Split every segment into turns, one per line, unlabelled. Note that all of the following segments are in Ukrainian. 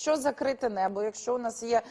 Що закрите небо, якщо у нас є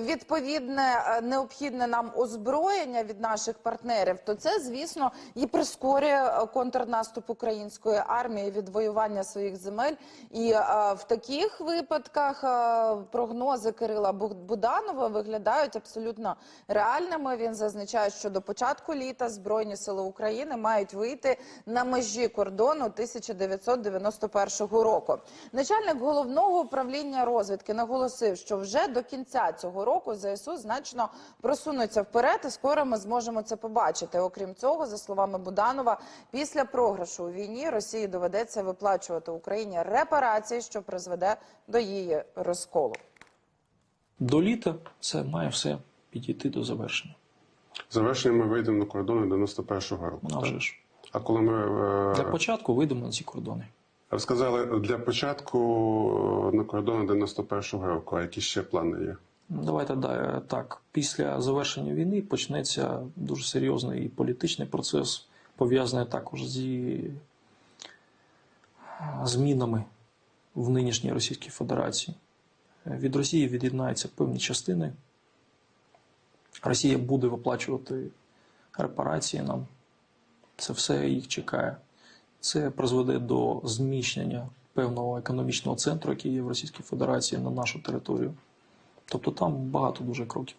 відповідне е, необхідне нам озброєння від наших партнерів, то це звісно і прискорює е, контрнаступ української армії, відвоювання своїх земель. І е, в таких випадках е, прогнози Кирила Буданова виглядають абсолютно реальними. Він зазначає, що до початку літа збройні сили України мають вийти на межі кордону 1991 року. Начальник головного управління розвідки наголосив, що вже до кінця цього року ЗСУ значно просунуться вперед, і скоро ми зможемо це побачити. Окрім цього, за словами Буданова, після програшу у війні Росії доведеться виплачувати Україні репарації, що призведе до її розколу.
До літа це має все підійти до завершення.
Завершення ми вийдемо на кордони 91-го року.
Ну, а вже ж.
А коли ми е,
Для початку вийдемо на ці кордони.
Ви сказали для початку е, на кордони 91-го року, а які ще плани є?
Ну, Давайте да, так. Після завершення війни почнеться дуже серйозний політичний процес, пов'язаний також зі змінами в нинішній Російській Федерації. Е, Від Росії від'єднаються певні частини. Росія буде виплачувати репарації нам. Це все їх чекає. Це призведе до зміщення певного економічного центру, який є в Російській Федерації на нашу територію. Тобто там багато дуже кроків.